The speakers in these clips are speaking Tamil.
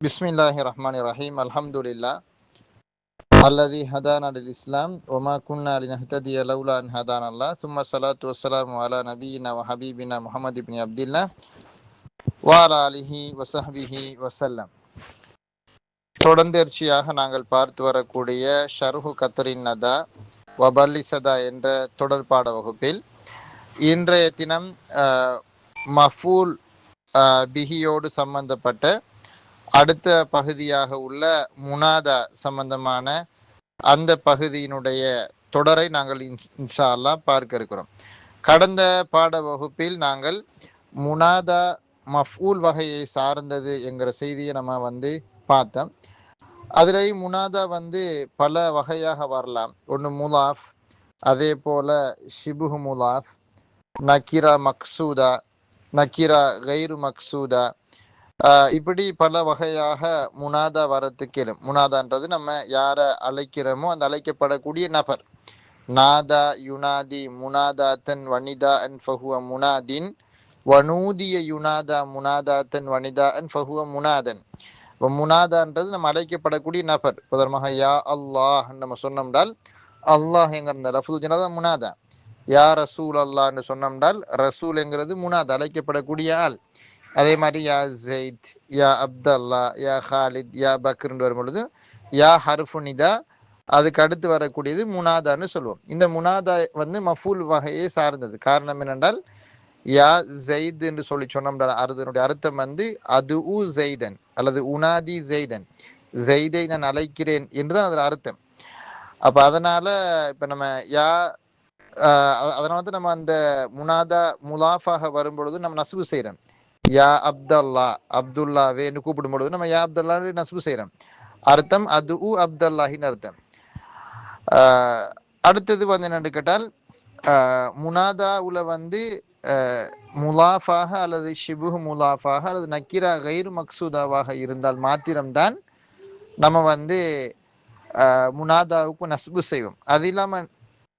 بسم الله الرحمن الرحيم الحمد لله الذي هدانا للإسلام وما كنا لنهتدي لولا أن هدانا الله ثم الصلاة والسلام على نبينا وحبيبنا محمد بن عبد الله وعلى آله وصحبه وسلم தொடர்ந்தேர்ச்சியாக நாங்கள் பார்த்து வரக்கூடிய ஷர்ஹு கத்தரின் நதா வபல்லி சதா என்ற தொடர்பாட வகுப்பில் இன்றைய தினம் மஃபூல் பிஹியோடு சம்பந்தப்பட்ட அடுத்த பகுதியாக உள்ள முனாதா சம்பந்தமான அந்த பகுதியினுடைய தொடரை நாங்கள் இன்ஷா அல்லா பார்க்க இருக்கிறோம். கடந்த பாட வகுப்பில் நாங்கள் முனாதா மஃபூல் வகையை சார்ந்தது என்கிற செய்தியை நம்ம வந்து பார்த்தோம். அதில் முனாதா வந்து பல வகையாக வரலாம். ஒன்று முலாஃப் அதே போல ஷிபுஹு முலாஃப் நக்கீரா மக்சூதா நக்கீரா கைரு மக்சூதா இப்படி பல வகையாக முனாதா வரத்துக்கு முனாதான்றது நம்ம யாரை அழைக்கிறோமோ அந்த அழைக்கப்படக்கூடிய நபர். நாதா யுனாதி முனாதாத்தன் வனிதா அன் ஃபஹுவ முனாதின் வனூதிய யுனாதா முனாதாத்தன் வனிதா அன் ஃபஹுவ முனாதன். இப்போ முனாதான்றது நம்ம அழைக்கப்படக்கூடிய நபர். உதாரணமாக யா அல்லாஹ் நம்ம சொன்னோம்னால் அல்லாஹ் எங்கிற ரஃபுல் ஜனாதா முனாதா. யா ரசூல் அல்லான்னு சொன்னோம்னால் ரசூல்ங்கிறது முனாதா அழைக்கப்படக்கூடிய ஆள். அதே மாதிரி யா ஜெயித் யா அப்தல்லா யா ஹாலித் யா பக்ருன்னு வரும் பொழுது யா ஹர்ஃபுனிதா அதுக்கு அடுத்து வரக்கூடியது முனாதான்னு சொல்லுவோம். இந்த முனாதா வந்து மஃபூல் வகையை சார்ந்தது. காரணம் என்னென்றால் யா ஜெயித் என்று சொல்லி சொன்னோம் அதனுடைய அர்த்தம் வந்து அது உ ஜெய்தன் அல்லது உனாதி ஜெய்தன். ஜெய்தை நான் அழைக்கிறேன் என்றுதான் அதில் அர்த்தம். அப்போ அதனால இப்போ நம்ம யா அதனால தான் நம்ம அந்த முனாதா முலாஃபாக வரும்பொழுது நம்ம நசுவு செய்கிறோம் யா அப்தல்லா அப்துல்லாவேன்னு கூப்பிடும் பொழுது நம்ம யா அப்துல்லா நசுபு செய்யறோம். அர்த்தம் அது உ அப்தல்லாஹின்னு அர்த்தம். அடுத்தது வந்து என்னன்னு கேட்டால் முனாதாவுல வந்து முலாஃபாக அல்லது ஷிபுஹ் முலாஃபாக அல்லது நக்கிரா கைர் மக்சூதாவாக இருந்தால் மாத்திரம்தான் நம்ம வந்து முனாதாவுக்கு நஸ்பு செய்வோம். அது இல்லாம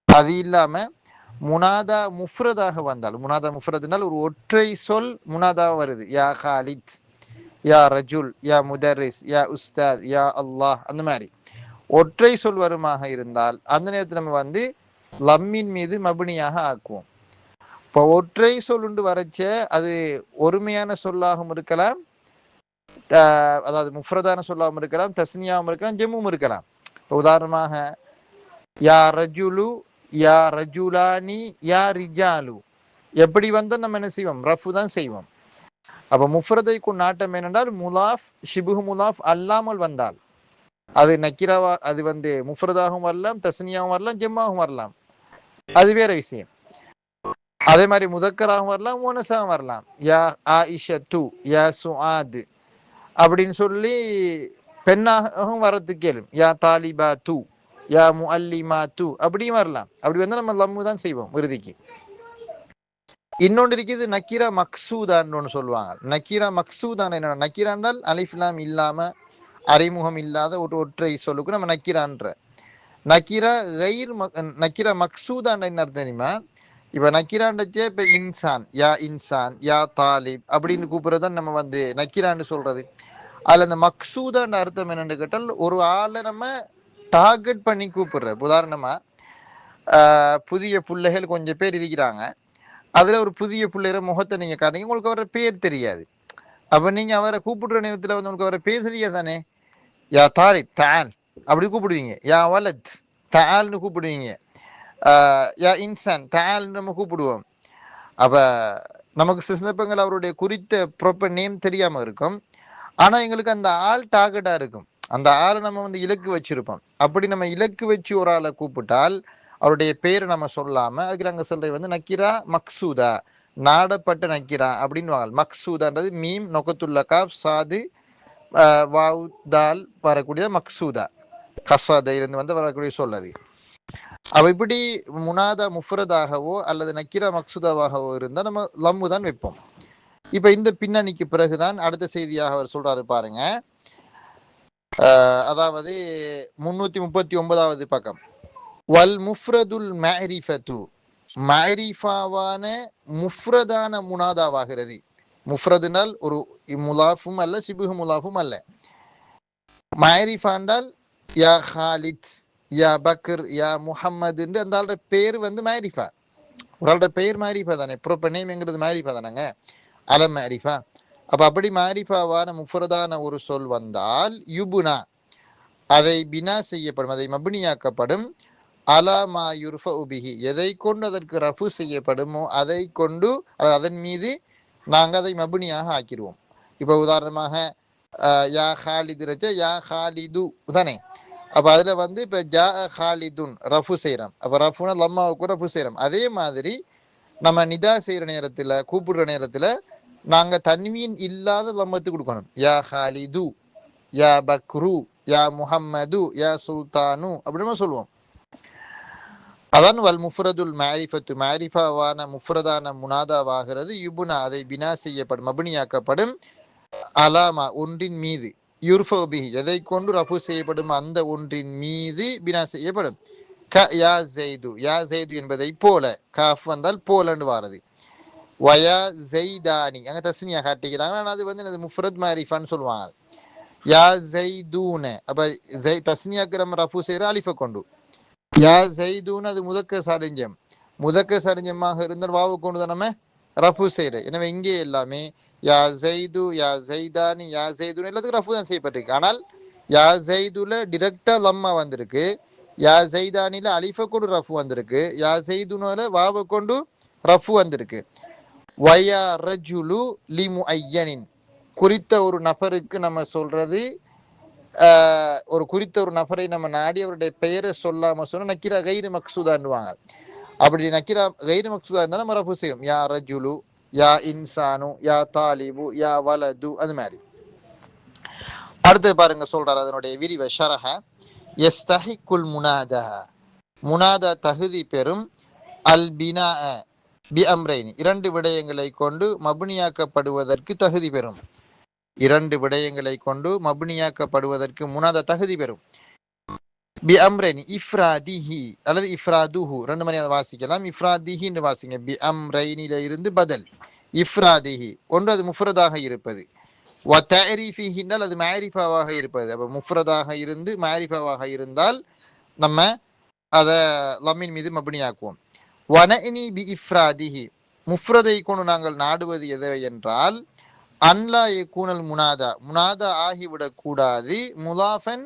அது இல்லாம முனாதா முஃப்ரதாக வந்தால் முனாதா முஃப்ரதுனால் ஒரு ஒற்றை சொல் முனாதாக வருது. யா ஹாலித் யா ரஜுல் யா முதரிஸ் யா உஸ்தாத் யா அல்லாஹ் அந்த மாதிரி. ஒற்றை சொல் வருமாக இருந்தால் அந்த நேரத்தில் நம்ம வந்து லம்மின் மீது மபினியாக ஆக்குவோம். இப்போ ஒற்றை சொல்லுண்டு வரைச்ச அது ஒருமையான சொல்லாகவும் இருக்கலாம் அதாவது முஃப்ரதான சொல்லாகவும் இருக்கலாம் தஸ்னியாகவும் இருக்கலாம் ஜெம்மும் இருக்கலாம். இப்போ உதாரணமாக யா ரஜுலு யா ரஜுலானி யா ரிஜாலு. எப்படி வந்தால் நம்ம என்ன செய்வோம்? ரஃபு தான் செய்வோம். அப்போ முஃப்ரதைக்கு நாட்டம் என்னென்றால் முலாஃப் ஷிபு முலாஃப் அல்லாமல் வந்தால். அது நக்கிராவா அது வந்து முஃப்ரதாகவும் வரலாம் தஸ்னியாவும் வரலாம் ஜெம்மாவும் வரலாம். அது வேற விஷயம். அதே மாதிரி முதக்கராகவும் வரலாம் மோனஸாகவும் வரலாம். யா ஆயிஷா து யா சுஆது. அப்படின்னு சொல்லி பெண்ணாகவும் வரத்துக்கு கேளும் யா தாலிபா து யா முஅல்லிமா து அப்படியும் வரலாம். அப்படி வந்து நம்ம லம்மு தான் செய்வோம் விருதிக்கு. இன்னொன்று இருக்குது நக்கீரா மக்சூதான்னு ஒன்று சொல்லுவாங்க. நக்கீரா மக்சூதான் என்ன நக்கீராண்டால் அலிஃப்லாம் இல்லாமல் அறிமுகம் இல்லாத ஒரு ஒற்றை சொல்லுக்கு நம்ம நக்கீரான்ற. நக்கீரா கயிர் நக்கீரா மக்சூதாண்ட என்ன அர்த்தம் தெரியுமா? இப்போ நக்கீராண்டச்சே இப்போ இன்சான். யா இன்சான் யா தாலிப் அப்படின்னு கூப்பிடுறதான் நம்ம வந்து நக்கீரான்னு சொல்றது. அதில் அந்த மக்சூதான்ற அர்த்தம் என்னன்னு கேட்டால் ஒரு ஆளை நம்ம டார்கெட் பண்ணி கூப்பிடுற உதாரணமா புதிய பிள்ளைகள் கொஞ்சம் பேர் இருக்கிறாங்க. அதுல ஒரு புதிய பிள்ளைகிற முகத்தை நீங்க காட்டுங்க உங்களுக்கு அவர பேர் தெரியாது. அப்ப நீங்க அவரை கூப்பிடுற நேரத்துல வந்து உங்களுக்கு அவரை பேர் தெரியாது தானே? யா தாரி தான் அப்படி கூப்பிடுவீங்க. யா வலத் தால்னு கூப்பிடுவீங்க. யா இன்சான் தால்னு நம்ம கூப்பிடுவோம். அப்ப நமக்கு சந்தர்ப்பங்கள் அவருடைய குறித்த ப்ராப்பர் நேம் தெரியாம இருக்கும். ஆனா எங்களுக்கு அந்த ஆள் டார்கெட்டா இருக்கும். அந்த ஆளை நம்ம வந்து இலக்கு வச்சிருப்போம். அப்படி நம்ம இலக்கு வச்சு ஒரு ஆளை கூப்பிட்டால் அவருடைய பேரை நம்ம சொல்லாம அதுக்கு நாங்கள் சொல்றது வந்து நக்கிரா மக்சூதா நாடப்பட்ட நக்கிரா அப்படின்னு வாங்க மக்சூதான்றது மீம் நொக்கத்துள்ள சாது வாவு தால் வரக்கூடிய மக்சூதா. கசாதையிலிருந்து வந்து வரக்கூடிய சொல்லது அவ இப்படி முனாதா முஃப்ரதாகவோ அல்லது நக்கிரா மக்சூதாவாகவோ இருந்தால் நம்ம லம்மு தான் வைப்போம். இப்போ இந்த பின்னணிக்கு பிறகுதான் அடுத்த செய்தியாக அவர் சொல்றாரு பாருங்க. அதாவது முன்னூத்தி முப்பத்தி ஒன்பதாவது பக்கம். வல் முஃப்ரதுல் மேரிஃபத்து. மாரிஃபாவான முஃப்ரதான முனாதாவாகிறது. முஃப்ரதுனால் ஒரு முலாஃபும் அல்ல சிபுகு முலாஃபும் அல்ல. மாரிஃபா என்றால் யா ஹாலித் யா பக்ர் யா முஹம்மது என்று அந்த ஆளோட பேர் வந்து மாரிஃபா. ஒரு ஆளோட பெயர் மாரிஃபா தானே. ப்ரோப்பர் நேம்ங்கிறது மாரிஃபா தானேங்க? அலம் மாரிஃபா. அப்ப அப்படி மாரிஃபாவான முஃபரதான ஒரு சொல் வந்தால் யுபுனா அதை பினா செய்யப்படும் அதை மபுனியாக்கப்படும். அலாமா யுர்ஃப உபிஹி எதை கொண்டு அதற்கு ரஃபு செய்யப்படுமோ அதை கொண்டு அதன் மீது நாங்கள் அதை மபுனியாக ஆக்கிடுவோம். இப்போ உதாரணமாக யா ஹாலிது ரச்ச யா ஹாலிது தானே? அப்போ அதில் வந்து இப்போ ஜா ஹாலிதுன் ரஃபு செய்கிறோம் அப்போ ரஃபுனா லம்மாவுக்கு ரஃபு செய்கிறோம் அதே மாதிரி நம்ம நிதா செய்கிற நேரத்தில் கூப்பிடுற நேரத்தில் நாங்கள் தன்வீன் இல்லாத லம்மத்து கொடுக்கணும். யா ஹாலிது யா பக்ரு யா முஹம்மது யா சுல்தானு அப்படின்னு சொல்லுவோம். அதான் வல் முஃப்ரதுல் மாரிஃபத்து. மாரிஃபாவான முஃப்ரதான முனாதாவாகிறது யுபுனா அதை பினா செய்யப்படும் அபினியாக்கப்படும் அலாமா ஒன்றின் மீது. யுர்ஃபோபி எதை கொண்டு ரஃபு செய்யப்படும் அந்த ஒன்றின் மீது பினா செய்யப்படும். க யா ஜெய்து யா ஜெய்து என்பதை போல காஃப் வந்தால் போலன்னு வாரது வயா ஜெய்தானி அங்க தஸ்னியா காட்டிக்கிறாங்க. ஆனா அது வந்து முஃபரத் முஃப்ரத் மாரிஃபான்னு சொல்லுவாங்க. யா ஜெய்தூன அப்ப ஜெய் தஸ்னியாக்கு நம்ம ரஃபு செய்யற அலிஃபை கொண்டு. யா ஜெய்தூன் அது முதக்க சரிஞ்சம் முதக்க சரிஞ்சமாக இருந்தால் வாவு கொண்டு தான் நம்ம ரஃபு செய்யற எனவே இங்கே எல்லாமே யா ஜெய்து யா ஜெய்தானி யா ஜெய்துன் எல்லாத்துக்கும் ரஃபு தான் செய்யப்பட்டிருக்கு. ஆனால் யா ஜெய்துல டிரெக்டா லம்மா வந்திருக்கு. யா ஜெய்தானில அலிஃபை கொண்டு ரஃபு வந்திருக்கு. யா ஜெய்துனால வாவை கொண்டு ரஃபு வந்திருக்கு. வயா ரஜுலு லிமு ஐயனின் குறித்த ஒரு நபருக்கு நம்ம சொல்றது ஆஹ், ஒரு குறித்த ஒரு நபரை நம்ம நாடி அவருடைய பெயரை சொல்லாம சொன்னா நக்கிரா கைரு மக்சூதான்னுவாங்க. அப்படி நக்கிரா கைரு மக்சூதா இருந்தாலும் நம்ம ரஃபு செய்யும் யா ரஜுலு யா இன்சானு யா தாலிபு யா வலது அது மாதிரி. அடுத்து பாருங்க சொல்றாரு அதனுடைய விரிவை ஷரஹ. எஸ்தஹிக்குல் முனாதா முனாதா தகுதி பெறும் அல் பினா பி அம்ரைனி. இரண்டு விடயங்களை கொண்டு மபுனியாக்கப்படுவதற்கு தகுதி பெறும். இரண்டு விடயங்களை கொண்டு மபுனியாக்கப்படுவதற்கு முனாதா தகுதி பெறும். பி அம்ரைனி இஃப்ராதிஹி அல்லது இஃப்ராதுஹு. ரெண்டு மணி அதை வாசிக்கலாம். இஃப்ராதிஹின்னு வாசிங்க. பி அம்ரைனில இருந்து பதில். இஃப்ராதிஹி. ஒன்று அது முஃப்ரதாக இருப்பது. வ தஅரீஃபிஹின்னால் அது மாரிஃபாவாக இருப்பது. அப்போ முஃப்ரதாக இருந்து மாரிஃபாவாக இருந்தால் நம்ம அதை லம்மின் மீது மபுனியாக்குவோம். வனஇனி பி இஃப்ராதிஹி முஃப்ரதை கொண்டு நாங்கள் நாடுவது எதை என்றால் அன்லா கூனல் முனாதா. முனாதா ஆகிவிடக்கூடாது முலாஃபன்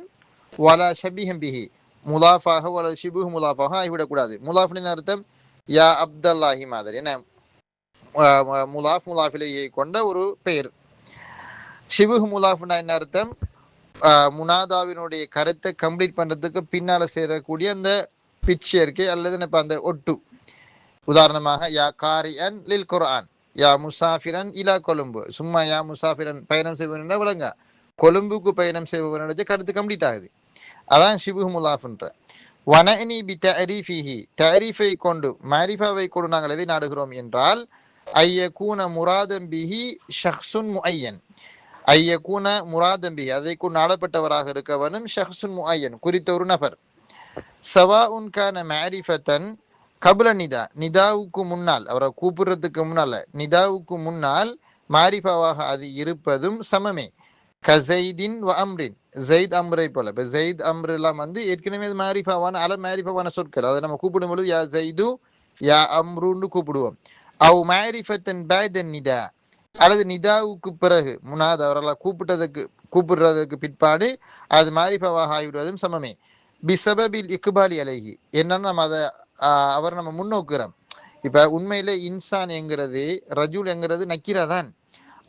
வலா ஷபிஹம் பிஹி. முலாஃபாக வல ஷிபுஹ் முலாஃபாக ஆகிவிடக்கூடாது முலாஃபின் அர்த்தம் யா அப்தல்லாஹி மாதிரி. என்ன? முலாஃப் முலாஃபிலேயே கொண்ட ஒரு பெயர். ஷிபுஹ் முலாஃப்னா என்ன அர்த்தம்? முனாதாவினுடைய கருத்தை கம்ப்ளீட் பண்ணுறதுக்கு பின்னால் சேரக்கூடிய அந்த பிக்சருக்கு அல்லது இப்போ அந்த ஒட்டு. உதாரணமாக யா காரியன் லில் குர்ஆன் யா முசாஃபிரன் இலா கொழும்பு. சும்மா யா முசாஃபிரன் பயணம் செய்வன விளங்க. கொழும்புக்கு பயணம் செய்பவனுடைய கருத்து கம்ப்ளீட் ஆகுது அதான் ஷிபு முலாஃப்ன்ற. வனஇனி பி தஅரீஃபிஹி தஅரீஃபை கொண்டு மாரிஃபாவை கொண்டு நாங்கள் எதை நாடுகிறோம் என்றால் ஐயகூன முராதம் பிஹி ஷஹ்சுன் முஐயன். ஐயகூன முராதம் பிஹி அதை கொண்டு நாடப்பட்டவராக இருக்கவனும் ஷஹ்சுன் முஐயன் குறித்த ஒரு நபர். சவா உன்கான மாரிஃபத்தன் கபுல நிதா நிதாவுக்கு முன்னால் அவரை கூப்பிடுறதுக்கு முன்னால நிதாவுக்கு முன்னால் மாரிஃபாவாக அது இருப்பதும் சமமே. கசைதின் வ அம்ரின் ஜெயித் அம்ரை போல. இப்போ ஜெயித் அம்ர் எல்லாம் வந்து ஏற்கனவே இது மாரிஃபாவான அல மாரிஃபாவான சொற்கள். அதை நம்ம கூப்பிடும் பொழுது யா ஜெய்து யா அம்ருன்னு கூப்பிடுவோம். அவ் மாரிஃபத்தன் பேதன் நிதா அல்லது நிதாவுக்கு பிறகு முன்னாது அவரெல்லாம் கூப்பிட்டதுக்கு கூப்பிடுறதுக்கு பிற்பாடு அது மாரிஃபாவாக ஆகிவிடுவதும் சமமே. பிசபபில் இக்குபாலி அலைஹி என்னன்னா நம்ம அதை அவர் நம்ம முன்னோக்குறோம். இப்ப உண்மையில இன்சான் என்கிறது ரஜுல் என்கிறது நக்கீரா தான்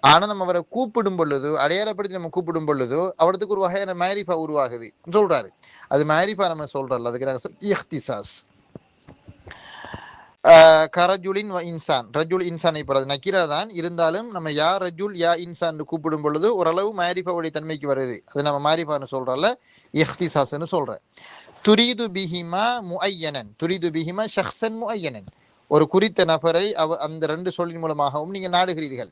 ஆனா நம்ம அவரை கூப்பிடும் பொழுது அடையாளப்படுத்தி நம்ம கூப்பிடும் பொழுது அவரதுக்கு ஒரு வகையான மேரிஃபா உருவாகுது. சொல்றாரு. அது மேரிஃபா நம்ம சொல்றோம்ல அதுக்கு நாங்கள் இஹ்திசாஸ். கரஜுலின் இன்சான். ரஜுல் இன்சானை போல நக்கீரா தான் இருந்தாலும் நம்ம யா ரஜுல் யா இன்சான் கூப்பிடும் பொழுது ஓரளவு மாரிஃபாவுடைய தன்மைக்கு வருது. அது நம்ம மாரிஃபான்னு சொல்றோம்ல இஹ்திசாஸ்ன்னு சொல்றேன். துரிது பிஹிமா முஐயனன் துரிது பிஹிமா ஷஹ்சன் முஐயனன் ஒரு குறித்த நபரை அவ அந்த ரெண்டு சொல்லின் மூலமாகவும் நீங்கள் நாடுகிறீர்கள்.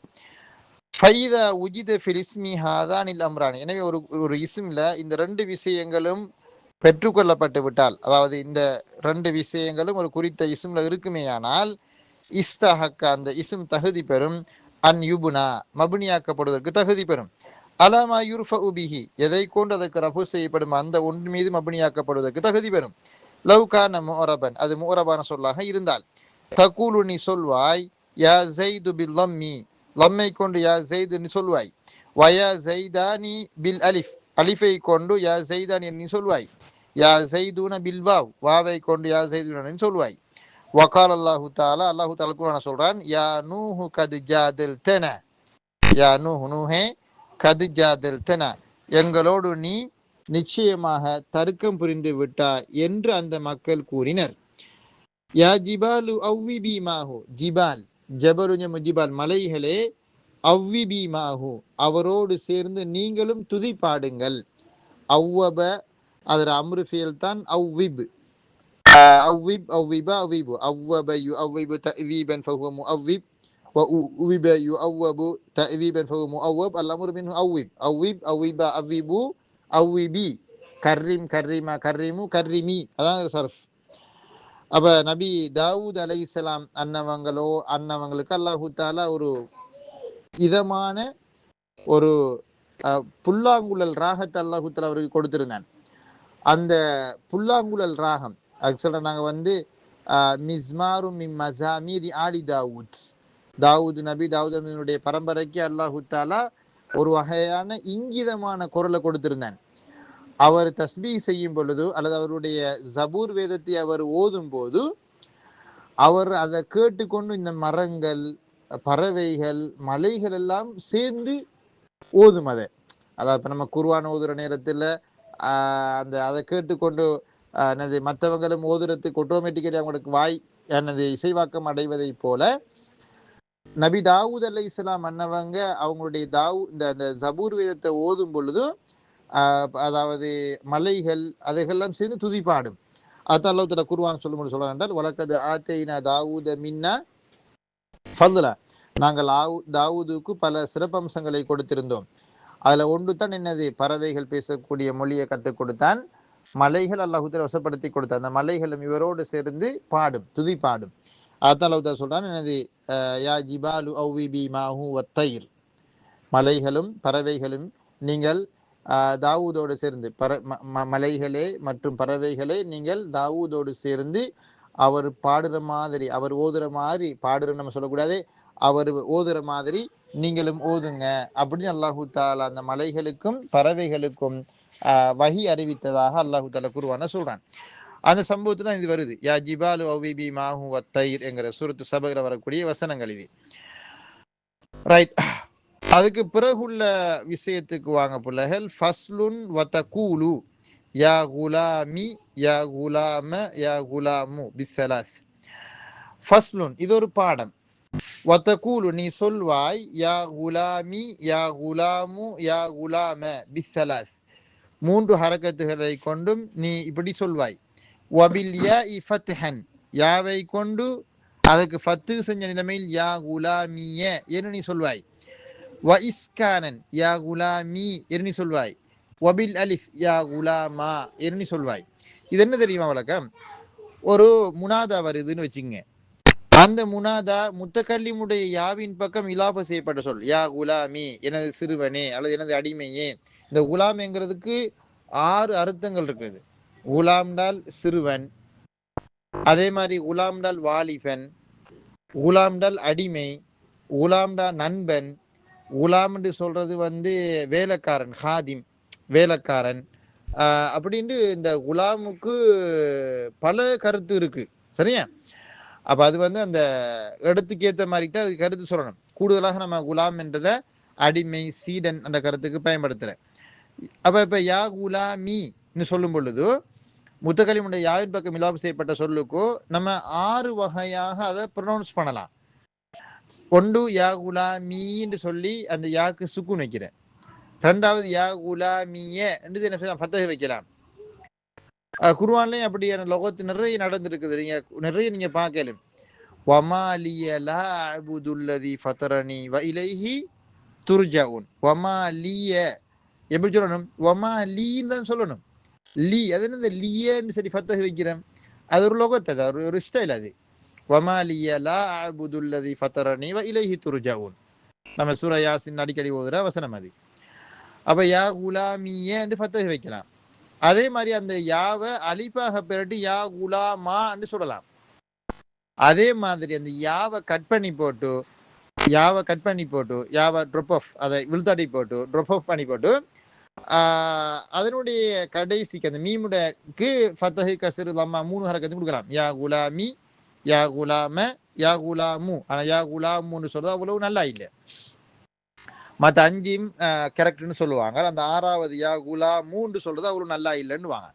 ஃபைதா உஜித ஃபிலிஸ்மி ஹாதானில் அம்ரான். எனவே ஒரு ஒரு இஸ்மில் இந்த ரெண்டு விஷயங்களும் பெற்றுக்கொள்ளப்பட்டு விட்டால் அதாவது இந்த ரெண்டு விஷயங்களும் ஒரு குறித்த இஸ்மில் இருக்குமேயானால் இஸ்தஹக்கா அந்த இஸ்ம் தகுதி பெறும். அன் யுபுனா மபுனியாக்கப்படுவதற்கு தகுதி பெறும். அலாமா யுர்ஃப உபிஹி எதை கொண்டு அதற்கு ரஃபு செய்யப்படும்? அந்த ஒன்று மீது மபுனியாக்கப்படுவதற்கு தகுதி பெறும். லவ்கான மோரபன் அது முரபான சொல்லாக இருந்தால். தகூலு நீ சொல்வாய் யா ஜெய்து பில் லம்மி. லம்மை கொண்டு யா ஜெய்து நீ சொல்வாய். வயா ஜெய்தானி பில் அலிஃப். அலிஃபை கொண்டு யா ஜெய்தானி நீ சொல்வாய். யா ஜெய்தூன பில் வாவ். வாவை கொண்டு யா ஜெய்தூன சொல்வாய். வக்கால் அல்லாஹு தாலா அல்லாஹு தாலா குரான சொல்றான் யா நூஹு கது ஜாதில் தென யா நூஹு நூஹே கது ஜாதில் தென எங்களோடு நீ நிச்சயமாக தர்க்கம் புரிந்து விட்டாய் என்று அந்த மக்கள் கூறினர். யா ஜிபாலு அவ்வி பீமாஹு ஜிபால் ஜபரு ஜிபால் மலைகளே அவ்வி பீமாஹு அவரோடு சேர்ந்து நீங்களும் துதி பாடுங்கள். அவ்வப அதர் அம்ருஃபியல் தான் அவ்விப். அவ்விப் அவ்விப அவ்விபு. அவ்வப யு அவ்விபு தவீபன் ஃபஹுவ முஅவ்விப். وأوب يؤوب تأويبا فهو مؤوب الأمر منه أوب أوب أوب أوبو أوبي கர்ரிம் கர்ரிமா கர்ரிமு கர்ரிமி அதான் சர்ஃப் அப்ப நபி தாவூத் அலை இஸ்லாம் அன்னவங்களோ அன்னவங்களுக்கு அல்லாஹு தாலா ஒரு இதமான ஒரு புல்லாங்குழல் ராகத்தை அல்லாஹு தாலா அவருக்கு கொடுத்திருந்தான் அந்த புல்லாங்குழல் ராகம் ஆக்சுவலா நாங்க வந்து மிஸ்மாரு மிம் மசாமீரி ஆடி தாவூத் தாவூத் நபி தாவூத் நபியினுடைய பரம்பரைக்கு அல்லாஹு தாலா ஒரு வகையான இங்கிதமான குரலை கொடுத்திருந்தேன். அவர் தஸ்பீ செய்யும் பொழுது அல்லது அவருடைய ஜபூர் வேதத்தை அவர் ஓதும் போது அவர் அதை கேட்டுக்கொண்டு இந்த மரங்கள் பறவைகள் மலைகள் எல்லாம் சேர்ந்து ஓதும் அதை. அதாவது இப்போ நம்ம குருவான ஓதுற நேரத்தில் அந்த அதை கேட்டுக்கொண்டு எனது மற்றவங்களும் ஓதுறதுக்கு ஆட்டோமேட்டிக்கலி அவங்களுக்கு வாய் எனது இசைவாக்கம் அடைவதை போல நபி தாவூத் அலை இஸ்லாம் அன்னவங்க அவங்களுடைய தாவூ இந்த அந்த ஜபூர் வேதத்தை ஓதும் பொழுதும் அதாவது மலைகள் அதைகள்லாம் சேர்ந்து துதிப்பாடும் அதான் அல்லாஹ் குருவான் சொல்லும் சொல்ல என்றால் வழக்கது ஆத்தைனா தாவூத மின்னா ஃபதுலா. நாங்கள் ஆவு தாவூதுக்கு பல சிறப்பம்சங்களை கொடுத்திருந்தோம். அதில் ஒன்று தான் என்னது? பறவைகள் பேசக்கூடிய மொழியை கற்றுக் கொடுத்தான் மலைகள் அல்லாஹூத்தர் வசப்படுத்தி கொடுத்தான். அந்த மலைகளும் இவரோடு சேர்ந்து பாடும் துதி பாடும். அதான் அல்லாஹூத்தர் சொல்கிறான் எனது யா ஜிபாலு அவ்விபி மாஹூ வத்தயிர் மலைகளும் பறவைகளும் நீங்கள் தாவூதோடு சேர்ந்து பற மலைகளே மற்றும் பறவைகளே நீங்கள் தாவூதோடு சேர்ந்து அவர் பாடுற மாதிரி அவர் ஓதுற மாதிரி பாடுற நம்ம சொல்லக்கூடாது அவர் ஓதுற மாதிரி நீங்களும் ஓதுங்க. அப்படின்னு அல்லாஹூ தாலா அந்த மலைகளுக்கும் பறவைகளுக்கும் வகி அறிவித்ததாக அல்லாஹூ தாலா குருவான சொல்றான். அந்த சம்பவத்து தான் இது வருது. யா ஜிபாலு அவிபி மாஹூ வத்தயிர் என்கிற சுருத்து சபையில் வரக்கூடிய வசனங்கள் இது. ரைட் அதுக்கு பிறகுள்ள விஷயத்துக்கு வாங்க பிள்ளைகள். ஃபஸ்லுன் வத்தகூலு யா குலாமி யா குலாம யா குலாமு பிசலாஸ் ஃபஸ்லுன் இது ஒரு பாடம். வத்தகூலு நீ சொல்வாய் யா குலாமி யா குலாமு யா குலாம பிசலாஸ் மூன்று ஹரக்கத்துகளை கொண்டும் நீ இப்படி சொல்வாய். வபில் யா இஃபத்ஹன் யாவை கொண்டு அதுக்கு ஃபத்து செஞ்ச நிலைமையில் யா குலாமிய என்று நீ சொல்வாய் வ இஸ்கானன் யா குலாமி என்று நீ சொல்வாய் வபில் அலிஃப் யா குலாமா என்று நீ சொல்வாய் இது என்ன தெரியுமா வழக்கம் ஒரு முனாதா வருதுன்னு வச்சுங்க அந்த முனாதா முத்தக்கல்லிமுடைய யாவின் பக்கம் இலாப செய்யப்பட்ட சொல். யா குலாமி எனது சிறுவனே அல்லது எனது அடிமையே. இந்த குலாம்ங்கிறதுக்கு ஆறு அர்த்தங்கள் இருக்குது. குலாம்டால் சிறுவன். அதே மாதிரி குலாம்டால் வாலிபன். குலாம்டால் அடிமை. குலாம்டா நண்பன். குலாம்னு சொல்றது வந்து வேலைக்காரன் ஹாதிம் வேலைக்காரன். அப்படின்ட்டு இந்த குலாமுக்கு பல கருத்து இருக்கு. சரியா? அப்ப அது வந்து அந்த இடத்துக்கு ஏற்ற மாதிரி தான் அதுக்கு கருத்து சொல்லணும். கூடுதலாக நம்ம குலாம் என்றத அடிமை சீடன் அந்த கருத்துக்கு பயன்படுத்துறேன். அப்ப இப்ப யா குலாமின்னு சொல்லும் பொழுது முத்தகலிமுடைய யாவின் பக்கம் மிலாபு செய்யப்பட்ட சொல்லுக்கோ நம்ம ஆறு வகையாக அதை ப்ரொனவுன்ஸ் பண்ணலாம். ஒன்று யா குலாமின்னு சொல்லி அந்த யாக்கு சுக்குன் வைக்கிறேன். ரெண்டாவது யா குலாமிய என்று என்ன செய்யலாம்? பத்தகை வைக்கலாம். குருவான்லையும் அப்படியான லோகத்து நிறைய நடந்திருக்குது. நீங்க நிறைய நீங்க பார்க்கலும் வமாலிய லா அபுதுல்லதி ஃபதரனி வ இலைஹி துர்ஜவுன். வமாலிய எப்படி சொல்லணும்? வமா லீன்னு தான் சொல்லணும். லீ அது என்ன லீயேன்னு சரி ஃபத்தஹ் வைக்கிறேன் அது ஒரு லோகத்தை அது ஒரு ஸ்டைல் அது வமாலிய லா அபுதுல்லதி ஃபதரனி வ இலைஹி துர்ஜவுன் நம்ம சூர யாசின் அடிக்கடி ஓதுற வசனம் அது அப்போ யா குலாமியன்னு ஃபத்தஹ் வைக்கலாம் அதே மாதிரி அந்த யாவை அலிப்பாக பிறட்டு யா குலாமான்னு சொல்லலாம் அதே மாதிரி அந்த யாவை கட் பண்ணி போட்டு யாவை கட் பண்ணி போட்டு யாவை ட்ரொப் ஆஃப் அதை விழுத்தாட்டி போட்டு ட்ரொப் ஆஃப் பண்ணி போட்டு அதனுடைய கடைசிக்கு அந்த மீமுடக்கு ஃபத்தஹி கசரு லம்மா மூணு ஹரக்கத்து கொடுக்கலாம். யா குலாமி யா குலாம யா குலாமு. ஆனால் யா குலாமுன்னு சொல்றது அவ்வளவு நல்லா இல்லை. மற்ற அஞ்சையும் கேரக்டர்னு சொல்லுவாங்க. அந்த ஆறாவது யா குலாமுன்னு சொல்றது அவ்வளவு நல்லா இல்லைன்னு வாங்க.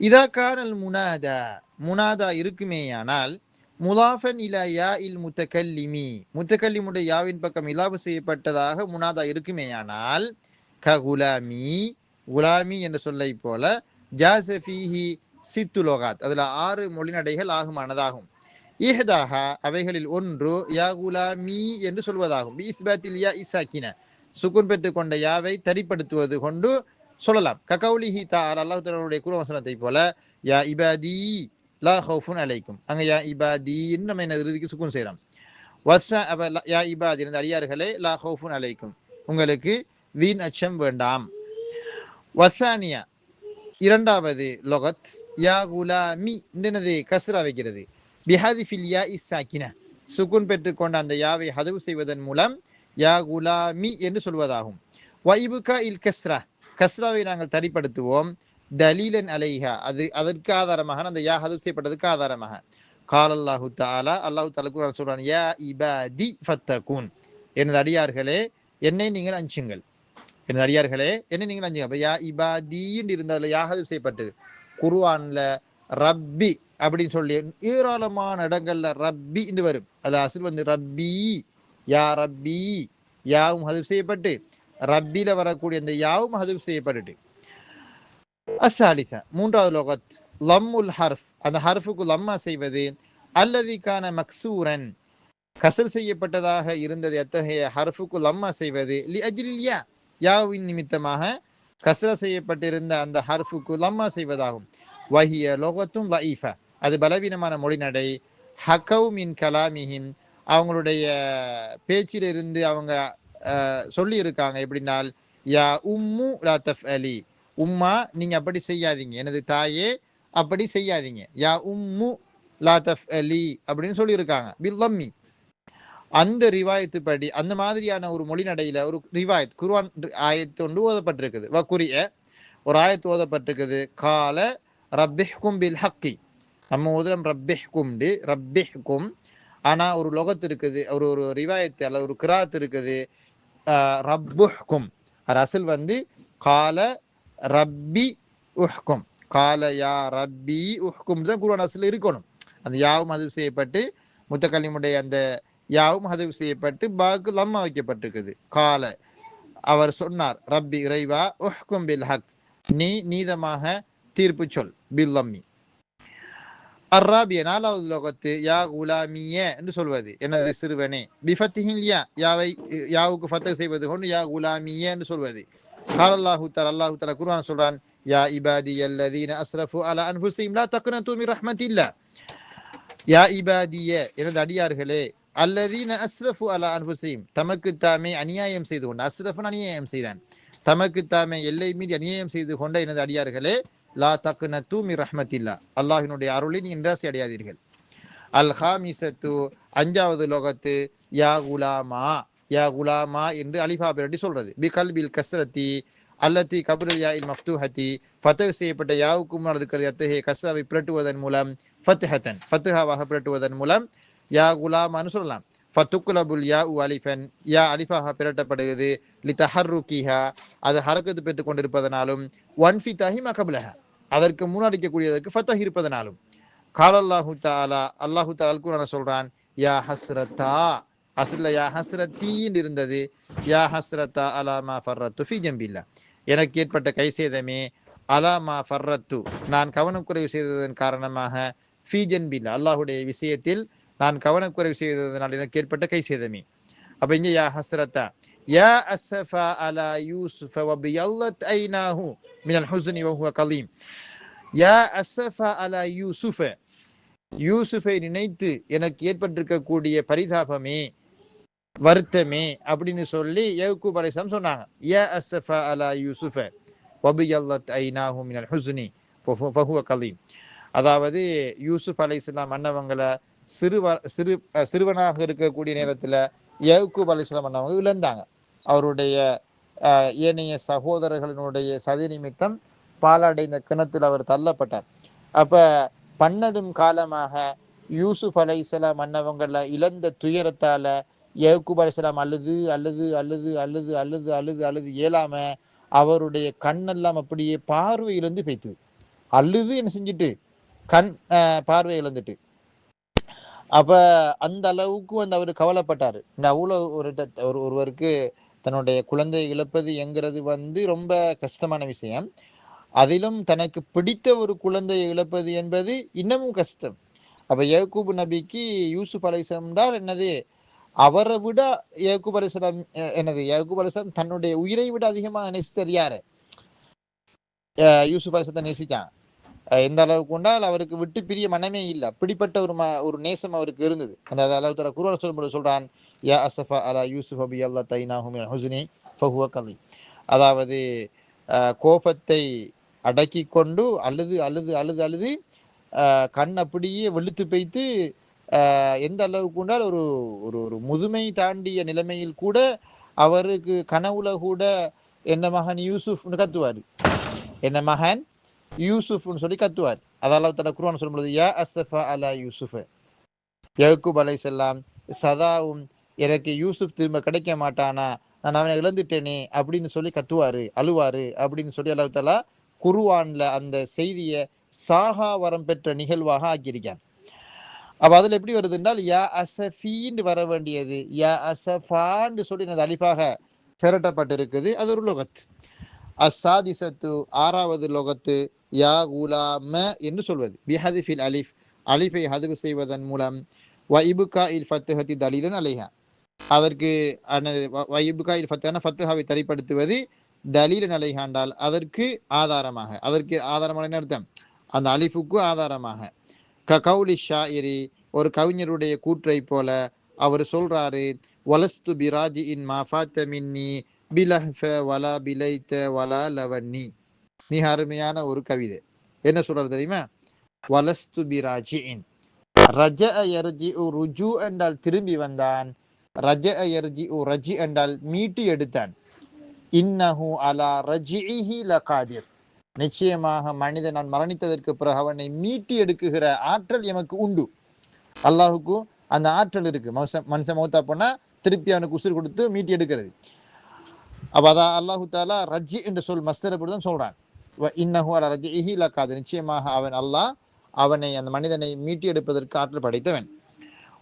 இதா கானல் முனாதா முனாதா இருக்குமேயானால் முலாஃபன் இலா யா இல் முத்தகல்லிமி. முத்தகல்லிமுடைய யாவின் பக்கம் இலாவு செய்யப்பட்டதாக முனாதா இருக்குமேயானால் க குலாமி குலாமி என்ற சொல்லை போல ஜாசஃபிஹி சித்து லோகாத். அதில் ஆறு மொழிநடைகள் ஆகுமானதாகும். இஹதாக அவைகளில் ஒன்று யா குலாமி என்று சொல்வதாகும். இஸ்பாத்தில் யா இசாக்கின. சுக்குன் பெற்றுக் கொண்ட யாவை தரிப்படுத்துவது கொண்டு சொல்லலாம். ககௌலிஹி தார் அல்லாஹ் தஆலாவுடைய குருவசனத்தை போல யா இபாதி லா ஹவுஃபுன் அலைக்கும். அங்க யா இபாதி நம்ம என்ன இறுதிக்கு சுக்குன் செய்கிறோம் வஸ்ஸ யா இபாதி இருந்த அடியார்களே லா ஹவுஃபுன் அலைக்கும். உங்களுக்கு வீண் அச்சம் வேண்டாம். வசானியா இரண்டாவது லொகத் யா குலா மி என்னது கஸ்ரா வைக்கிறது. பிஹாதி ஃபில்யா இஸ் இஸ்ஸாக்கின சுக்குன் பெற்றுக்கொண்ட அந்த யாவை ஹதவு செய்வதன் மூலம் யா குலாமி என்று சொல்வதாகும். வைபுகா இல் கஸ்ரா. கஸ்ராவை நாங்கள் தரிப்படுத்துவோம் தலீலன் அலைஹா. அது அதற்கு ஆதாரமாக அந்த யா ஹதவு செய்யப்பட்டதுக்கு ஆதாரமாக. கால் அல்லாஹு தாலா அல்லாஹு தாலா சொல்றான் யா இபாதி ஃபத்தகுன். எனது அடியார்களே என்னை நீங்கள் அஞ்சுங்கள். என் அடியார்களே என்ன நீங்கள் அஞ்சுங்க அப்ப யா இபாதின்னு இருந்ததுல யா ஹதவு செய்யப்பட்டு குர்ஆன்ல ரப்பி அப்படின்னு சொல்லி ஏராளமான இடங்கள்ல ரப்பி என்று வரும். அது அசில் வந்து ரப்பி யா ரப்பி யாவும் ஹதவு செய்யப்பட்டு ரப்பில வரக்கூடிய அந்த யாவும் ஹதவு செய்யப்பட்டுட்டு. அசாலிசா மூன்றாவது லோகத் லம்முல் ஹர்ஃப். அந்த ஹர்ஃபுக்கு லம்மா செய்வது அல்லதிக்கான மக்சூரன் கசல் செய்யப்பட்டதாக இருந்தது எத்தகைய ஹர்ஃபுக்கு லம்மா செய்வது லி அஜ்லில் யாவின் நிமித்தமாக கசர செய்யப்பட்டிருந்த அந்த ஹர்ஃபுக்கு லம்மா செய்வதாகும். வஹிய லோகத்தும் லஈஃபா அது பலவீனமான மொழிநடை. ஹக்கவு மின் கலாமிஹிம். அவங்களுடைய பேச்சிலிருந்து அவங்க சொல்லியிருக்காங்க சொல்லி இருக்காங்க எப்படின்னால் யா உம்மு லா தஃப் அலி உம்மா நீங்கள் அப்படி செய்யாதீங்க. எனது தாயே அப்படி செய்யாதீங்க. யா உம்மு லா தஃப் அலி அப்படின்னு சொல்லியிருக்காங்க. பில்லம்மி அந்த ரிவாயத்து படி அந்த மாதிரியான ஒரு மொழிநடையில ஒரு ரிவாயத் குர்வான் ஆயத்து ஒன்று ஓதப்பட்டிருக்குது. வக்குரிய ஒரு ஆயத்து ஓதப்பட்டிருக்குது. கால ரப்பிஹ்கும் பில் ஹக்கி. நம்ம ஓதுறம் ரப்பிஹ்கும்டு ரப்பிஹ்கும். ஆனா ஒரு லொகத்து இருக்குது ஒரு ஒரு ரிவாயத்து அல்ல ஒரு கிராத் இருக்குது. ரப்புஹ்கும். அது அசல் வந்து கால ரப்பி உஹ்கும் கால யா ரப்பி உஹ்கும் தான் குர்வான் அசல் இருக்கணும். அந்த யாவும் ஹதவு செய்யப்பட்டு முத்தக்கல்லிமுடைய அந்த யாவும் ஹதவு செய்யப்பட்டு பாக்கு லம்மா வைக்கப்பட்டிருக்குது. கால. அவர் சொன்னார் ரப்பி இறைவா உஹ்கும் பில் ஹக் நீ நீதமாக தீர்ப்பு சொல் பில் லம்மி அர்ராபிய நாலாவது லோகத்து யா குலாமிய என்று சொல்வது எனது சிறுவனே பிஃபத்திஹின் யாவை யாவுக்கு ஃபத்தக் செய்வது கொண்டு யா குலாமிய என்று சொல்வது. கால் அல்லாஹூ தலா அல்லாஹூ தலா குர்ஆன் சொல்றான் யா இபாதி அல்லதீன அஸ்ரஃபு அலா அன்புசீம் தக்குன தூமி ரஹ்மத் இல்ல யா இபாதிய எனது அடியார்களே அல்லதீன அஸ்ரஃபு அலா அன்ஃபுஸிஹிம் தமக்கு தாமே அநியாயம் செய்து கொண்ட அஸ்ரஃபன் அநியாயம் செய்தான் தமக்கு தாமே எல்லை மீறி அநியாயம் செய்து கொண்ட எனது அடியார்களே லா தக்குன மின் ரஹ்மத்தில்லா அல்லாஹினுடைய அருளை நீ நிராசை அடையாதீர்கள் அல் ஹாமிசத்து அஞ்சாவது லோகத்து யா குலாமா யா குலாமா என்று அலிஃபா பிரட்டி சொல்றது. பி கல்பில் கஸ்ரத்தி அல்லத்தி கபுல் யா இல் மஃப்தூஹத்தி ஃபத்தஹ் செய்யப்பட்ட யாவுக்கு முன்னால் இருக்கிறது அத்தகைய கஸ்ராவை பிரட்டுவதன் மூலம் ஃபத்ஹத்தன் ஃபத்ஹாவாக பிரட்டுவதன் மூலம் யா குலாமான்னு சொல்லலாம். ஃபத்துக்குலபுல் யா உ அலிஃபன். யா அலிஃபாக பிரட்டப்படுகிறது லி தஹர்ருக்கிஹா அது ஹரக்கத்து பெற்று கொண்டிருப்பதனாலும் ஒன் ஃபி தஹி மகபுலஹா. அதற்கு முன்னடிக்கக்கூடியதற்கு ஃபத்தஹ் இருப்பதனாலும். காலல்லாஹு தாலா அல்லாஹு தாலா குரான சொல்கிறான் யா ஹஸ்ரத்தா. அஸ்ல யா ஹஸ்ரத்தீன் இருந்தது. யா ஹஸ்ரத்தா அலாமா ஃபர்ரத்து ஃபி ஜம்பில்லா. எனக்கு ஏற்பட்ட கை சேதமே அலாமா ஃபர்ரத்து. நான் கவனக்குறைவு செய்ததன் காரணமாக ஃபி ஜன்பில்லா அல்லாஹுடைய விஷயத்தில் நான் கவனக்குறைவு செய்ததனால் எனக்கு ஏற்பட்ட கை சேதமே. அப்ப இங்க யா ஹஸ்ரத்தா யா அஸ்ஸஃபா அலா யூசுஃப வபியல்லத் ஐனாஹு மினல் ஹுஸ்னி வஹுவ கலீம். யா அஸ்ஸஃபா அலா யூசுஃப யூசுஃபை நினைத்து எனக்கு ஏற்பட்டிருக்கக்கூடிய பரிதாபமே வருத்தமே அப்படின்னு சொல்லி யவுக்கூப் அலைஹிஸ்ஸலாம் சொன்னாங்க. யா அஸ்ஸஃப அலா யூசுஃப வபியல்லத் ஐநாஹு மினல் ஹுஸ்னி ஃபஹு- ஃபஹுவ கலீம். அதாவது யூசுப் அலைஹிஸ்ஸலாம் மன்னவங்களை சிறு சிறுவனாக இருக்கக்கூடிய நேரத்தில் யகுப் அலிஸ்லாம் மன்னவங்க இழந்தாங்க. அவருடைய ஏனைய சகோதரர்களினுடைய சதி நிமித்தம் பாலாடைந்த கிணத்தில் அவர் தள்ளப்பட்டார். அப்போ பன்னெடும் காலமாக யூசுப் அலைஹிஸ்ஸலாம் மன்னவங்களை இழந்த துயரத்தால் யகுப் அலிஸ்லாம் அழுது அழுது அழுது அழுது அழுது அழுது அழுது இயலாம அவருடைய கண்ணெல்லாம் அப்படியே பார்வை இழந்து போய்த்துது அழுது என்ன செஞ்சுட்டு கண் பார்வை இழந்துட்டு அப்ப அந்த அளவுக்கு வந்து அவர் கவலைப்பட்டாரு. இந்த அவ்வளோ ஒரு ட- ஒரு ஒருவருக்கு தன்னுடைய குழந்தை இழப்பது என்கிறது வந்து ரொம்ப கஷ்டமான விஷயம். அதிலும் தனக்கு பிடித்த ஒரு குழந்தையை இழப்பது என்பது இன்னமும் கஷ்டம். அப்ப ஏகூப் நபிக்கு யூசுப் அலிசம் என்றால் என்னது? அவரை விட ஏகூப் அலைசலாம் என்னது? ஏகூப் அலைசலாம் தன்னுடைய உயிரை விட அதிகமாக நேசித்தறியாரு யூசுப் அலிசத்தை நேசிச்சான் எந்த அளவுக்கு கொண்டால் அவருக்கு விட்டு பிரிய மனமே இல்லை. அப்படிப்பட்ட ஒரு ம ஒரு நேசம் அவருக்கு இருந்தது. அந்த அளவு தர குருவான சொல்லும்போது சொல்கிறான் யா அசஃபா அலா யூசுஃப் அபி அல்லா தைனாஹும் ஹுஸ்னி ஃபஹுவ கலி. அதாவது கோபத்தை அடக்கி கொண்டு அழுது அழுது அழுது அழுது கண் அப்படியே வெளுத்து பெய்த்து எந்த அளவுக்கு கொண்டால் ஒரு ஒரு ஒரு முதுமை தாண்டிய நிலைமையில் கூட அவருக்கு கனவுல கூட என்ன மகன் யூசுஃப்னு கத்துவார். என்ன மகன் யூசுஃப்னு சொல்லி கத்துவார் அதாவது தன குருவான் சொல்லும்போது யா அசஃபா அலா யூசுஃப் யகுப் அலை செல்லாம் சதாவும் எனக்கு யூசுப் திரும்ப கிடைக்க மாட்டானா? நான் அவனை இழந்துட்டேனே அப்படின்னு சொல்லி கத்துவாரு அழுவாரு அப்படின்னு சொல்லி அல்லாஹ் தலா குருவான்ல அந்த செய்தியை சாகா வரம் பெற்ற நிகழ்வாக ஆக்கியிருக்கான் அப்ப அதுல எப்படி வருது என்றால் யா அசஃபீன்னு வர வேண்டியது யா அசஃபான்னு சொல்லி எனது அழிப்பாக திரட்டப்பட்டிருக்குது அது ஒரு லொகத். அசாதிசத்து ஆறாவது லோகத்து யா குலாம என்று சொல்வது. பிஹதிஃபில் அலிஃப் அலிஃபை ஹதுவு செய்வதன் மூலம் வைபுகா இல் ஃபத்துஹத்தி தலீலன் அலைஹா. அதற்கு அனது வ- வைபுகா இல் ஃபத்தான ஃபத்துஹாவை தரிப்படுத்துவது தலீலன் அலைஹாண்டால் அதற்கு ஆதாரமாக. அதற்கு ஆதாரமான என்ன அர்த்தம்? அந்த அலிஃபுக்கு ஆதாரமாக. க கவுலி ஷாயிரி ஒரு கவிஞருடைய கூற்றை போல அவர் சொல்றாரு வலஸ்து பிராஜி இன் மாஃபாத்த மின்னி பிலஹ்ஃப வலா பிலைத்த வலா லவன்னி. மிக அருமையான ஒரு கவிதை. என்ன சொல்றது தெரியுமா? வலஸ்து பிராஜின் ரஜ உ ருஜு என்றால் திரும்பி வந்தான். ரஜ எர்ஜி ரஜி என்றால் மீட்டு எடுத்தான். இன்னஹு அலா ரஜிஹி லகாதிர். நிச்சயமாக மனிதன் நான் மரணித்ததற்கு பிறகு அவனை மீட்டி எடுக்குகிற ஆற்றல் எமக்கு உண்டு. அல்லாஹுக்கும் அந்த ஆற்றல் இருக்கு. மனுஷன் மனுஷன் மௌத்தா போனா திருப்பி அவனுக்கு உசுர் கொடுத்து மீட்டி எடுக்கிறது. அப்போ அதான் அல்லாஹு தாலா ரஜ்ஜி என்ற சொல் மஸ்தர் தான் சொல்றான். வ இன்னஹு ரஜி ரஜ்ஜிஹி லகாதிர் நிச்சயமாக அவன் அல்லாஹ் அவனை அந்த மனிதனை மீட்டி எடுப்பதற்கு ஆற்றல் படைத்தவன்.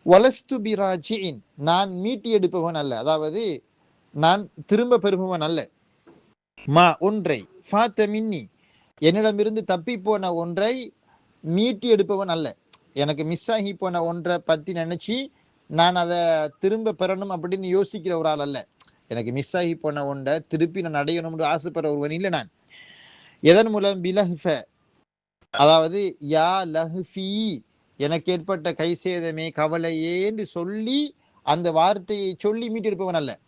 வலஸ்து பிராஜின் நான் மீட்டி எடுப்பவன் அல்ல. அதாவது நான் திரும்ப பெறுபவன் அல்ல. மா ஒன்றை ஃபாத்த மின்னி என்னிடமிருந்து தப்பி போன ஒன்றை மீட்டி எடுப்பவன் அல்ல. எனக்கு மிஸ் ஆகி போன ஒன்றை பற்றி நினச்சி நான் அதை திரும்ப பெறணும் அப்படின்னு யோசிக்கிற ஒரு ஆள் அல்ல. எனக்கு மிஸ் ஆகி போன ஒன்றை திருப்பி நான் அடையணும்னு ஆசைப்படுற ஒருவன் இல்லை நான். எதன் மூலம்? பிலஹ்ஃப. அதாவது யா லஹ்ஃபி. எனக்கு ஏற்பட்ட கை சேதமே கவலையேன்னு சொல்லி அந்த வார்த்தையை சொல்லி மீட்டெடுப்பவன் அல்ல.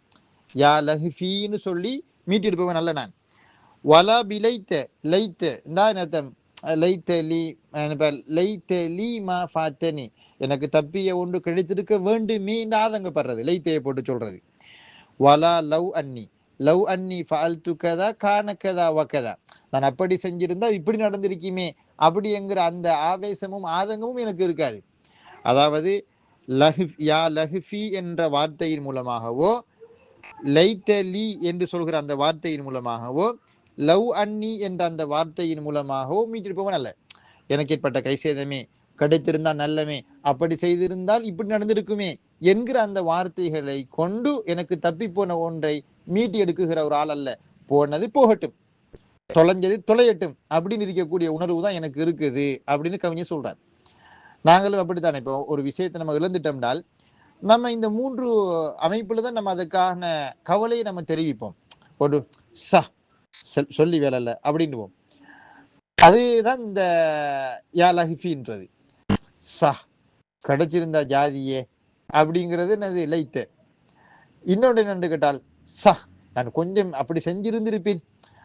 யா லஹ்ஃபின்னு சொல்லி மீட்டெடுப்பவன் அல்ல நான். வலா பிலைத்த லைத்த. இந்த அர்த்தம்? லைத்த லீ லைத்த லீ மா ஃபாத்தனி. எனக்கு தப்பிய ஒன்று கிடைத்திருக்க வேண்டுமே ஆதங்கப்படுறது. லைத்தையை போட்டு சொல்றது. வலா லவ் அன்னி லவ் அன்னி ஃபால்து கதா கான கதா வக்கதா நான் அப்படி செஞ்சிருந்தா இப்படி நடந்திருக்குமே அப்படிங்கிற அந்த ஆவேசமும் ஆதங்கமும் எனக்கு இருக்காது. அதாவது லஹ் யா லஹ்ஃபி என்ற வார்த்தையின் மூலமாகவோ லைத்தலி என்று சொல்கிற அந்த வார்த்தையின் மூலமாகவோ லவ் அன்னி என்ற அந்த வார்த்தையின் மூலமாகவோ மீட்டிருப்பவன் அல்ல எனக்கு ஏற்பட்ட கை கிடைத்திருந்தா கிடைத்திருந்தால் நல்லமே. அப்படி செய்திருந்தால் இப்படி நடந்திருக்குமே என்கிற அந்த வார்த்தைகளை கொண்டு எனக்கு தப்பி போன ஒன்றை மீட்டி எடுக்குகிற ஒரு ஆள் அல்ல. போனது போகட்டும். தொலைஞ்சது தொலையட்டும் அப்படின்னு இருக்கக்கூடிய உணர்வு தான் எனக்கு இருக்குது அப்படின்னு கவிஞர் சொல்றார். நாங்களும் அப்படித்தானே இப்போ ஒரு விஷயத்தை நம்ம இழந்துட்டோம்னால் நம்ம இந்த மூன்று அமைப்புல தான் நம்ம அதுக்கான கவலையை நம்ம தெரிவிப்போம். ஒரு ச சொல்- சொல்லி வேலை இல்லை அப்படின்னுவோம். அதுதான் இந்த யா லஹிஃபின்றது ச கிடைச்சிருந்தா ஜாதியே அப்படிங்கிறது என்னது லைத்து. இன்னொன்று என்னென்று கேட்டால் சா நான் கொஞ்சம் அப்படி செஞ்சிருந்திருப்பேன்.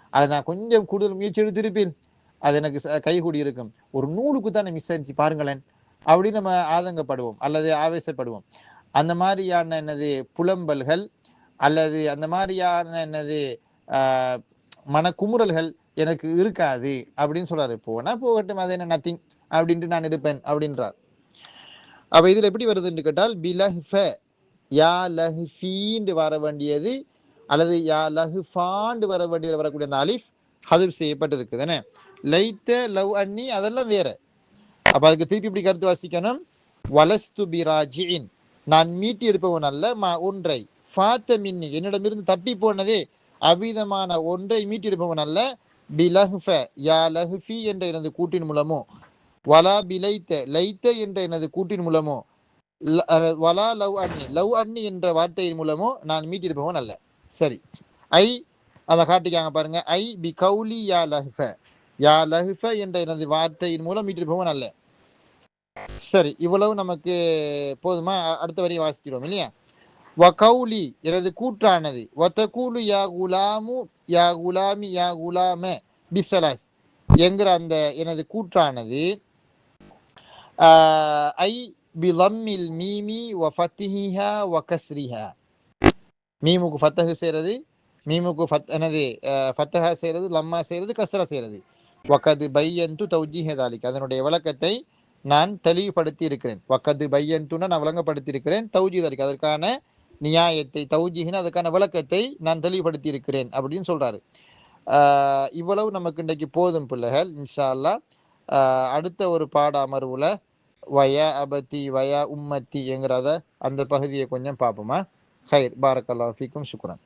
அதை நான் கொஞ்சம் கூடுதல் முயற்சி எடுத்திருப்பேன். அது எனக்கு ச- கைகூடி இருக்கும். ஒரு நூலுக்கு தானே மிஸ் ஆயிடுச்சு பாருங்களேன். அப்படி நம்ம ஆதங்கப்படுவோம் அல்லது ஆவேசப்படுவோம். அந்த மாதிரியான என்னது புலம்பல்கள் அல்லது அந்த மாதிரியான என்னது மனக்குமுறல்கள் எனக்கு இருக்காது அப்படின்னு சொல்றாரு. போனா போகட்டும் அது என்ன நத்திங் அப்படின்ட்டு நான் இருப்பேன் அப்படின்றார். அப்ப இதுல எப்படி வருதுன்னு கேட்டால் பிலஹ்ஃப யா லஹ்ஃபீண்டு வர வேண்டியது அல்லது யா லஹ்ஃபாண்டு வர வேண்டியது வரக்கூடிய அந்த அலிஃப் ஹதுப் செய்யப்பட்டிருக்குது என்ன? லைத்த லவ் அன்னி அதெல்லாம் வேற. அப்ப அதுக்கு திருப்பி இப்படி கருத்து வாசிக்கணும். வலஸ்து பிராஜின் நான் மீட்டி எடுப்பவன் அல்ல மா ஒன்றை. ஃபாத்த மின்னி என்னிடமிருந்து தப்பி போனதே அவ்விதமான ஒன்றை மீட்டி எடுப்பவன் அல்ல. பிலஹ்ஃப யா லஹ்ஃபி என்ற எனது கூட்டின் மூலமோ வலா பிலைத்த லைத்த என்ற எனது கூட்டின் மூலமோ வலா லவ் அண்ணி லவ் அண்ணி என்ற வார்த்தையின் மூலமோ நான் மீட்டிருப்பவன் அல்ல. சரி. ஐ அதை காட்டிக்காங்க பாருங்க. ஐ பி கௌலி யா லஹ்ஃப. யா லஹ்ஃப என்ற எனது வார்த்தையின் மூலம் மீட்டிருப்பவன் அல்ல. சரி இவ்வளவு நமக்கு போதுமா? அடுத்த வரியை வாசிக்கிறோம் இல்லையா? வ கௌலி எனது கூற்றானது. வத்தகூலு யா குலாமு யா குலாமி யா குலாம பிசலாஸ் என்கிற அந்த எனது கூற்றானது ஐ பிலம்மில் மீமி வ ஃபத்திஹிஹா வ கஸ்ரிஹா மீமுக்கு ஃபத்தஹு செய்கிறது மீமுக்கு ஃபத் எனது ஃபத்தஹா செய்கிறது லம்மா செய்கிறது கஸ்ரா செய்கிறது வக்கது பையன்து தௌஜீஹ தாலிக் அதனுடைய விளக்கத்தை நான் தெளிவுபடுத்தி இருக்கிறேன் வக்கது பையன்துன்னா நான் விளங்கப்படுத்தி இருக்கிறேன் தௌஜி தாலிக் அதற்கான நியாயத்தை தௌஜிஹின் அதுக்கான விளக்கத்தை நான் தெளிவுபடுத்தி இருக்கிறேன் அப்படின்னு சொல்கிறாரு இவ்வளவு நமக்கு இன்றைக்கு போதும் பிள்ளைகள். இன்ஷா அல்லா அடுத்த ஒரு பாட அமர்வில் வயா அபத்தி வயா உம்மத்தி என்கிறத அந்த பகுதியை கொஞ்சம் பார்ப்போமா ஹைர் பாரக்கல்லா ஃபீக்கும் சுக்ரன்